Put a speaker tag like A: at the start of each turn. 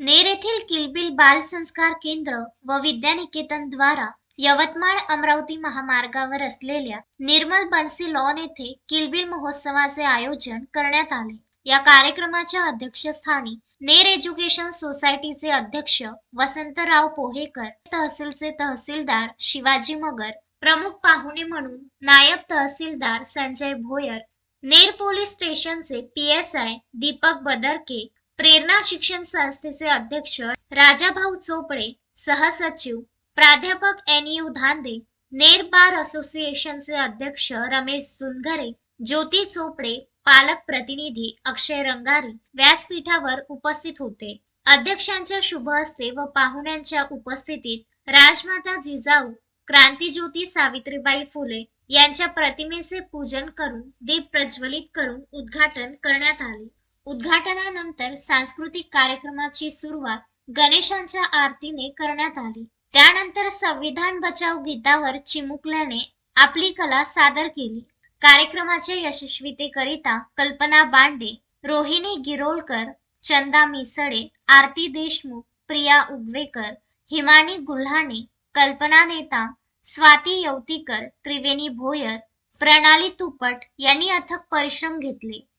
A: नेर येथील किलबिल बाल संस्कार केंद्र व विद्यानिकेतन द्वारा यवतमाळ अमरावती महामार्गावर असलेल्या निर्मल बन्सी लॉन येथे किलबिल महोत्सवाचे आयोजन करण्यात आले. या कार्यक्रमाच्या अध्यक्षस्थानी नेर एज्युकेशन सोसायटीचे अध्यक्ष वसंतराव पोहेकर तहसीलचे तहसीलदार शिवाजी मगर प्रमुख पाहुणे म्हणून नायब तहसीलदार संजय भोयर नेर पोलीस स्टेशनचे P S I Deepak Badarke Prerna शिक्षण संस्थेचे अध्यक्ष राजाभाऊ चोपडे सहसचिव प्राध्यापक N U Dhande Ner bar असोसिएशनचे अध्यक्ष रमेश सुनघरे ज्योती चोपडे पालक प्रतिनिधी अक्षय रंगारी व्यासपीठावर उपस्थित होते. अध्यक्षांच्या शुभ हस्ते व पाहुण्यांच्या उपस्थितीत राजमाता जिजाऊ क्रांतीज्योती सावित्रीबाई फुले यांच्या प्रतिमेचे पूजन करून दीप प्रज्वलित करून उद्घाटन करण्यात आले. उद्घाटनानंतर सांस्कृतिक कार्यक्रमाची सुरुवात गणेशांच्या आरतीने करण्यात आली. त्यानंतर संविधान बचाव गीतावर चिमुकल्याने आपली कला सादर केली. कार्यक्रमाच्या यशस्वीतेकरिता कल्पना बांडे रोहिणी गिरोळकर चंदा मिसळे आरती देशमुख प्रिया उगवेकर हिमानी गुल्हाणे कल्पना नेता स्वाती यवतीकर त्रिवेणी भोयर प्रणाली तुपट यांनी अथक परिश्रम घेतले.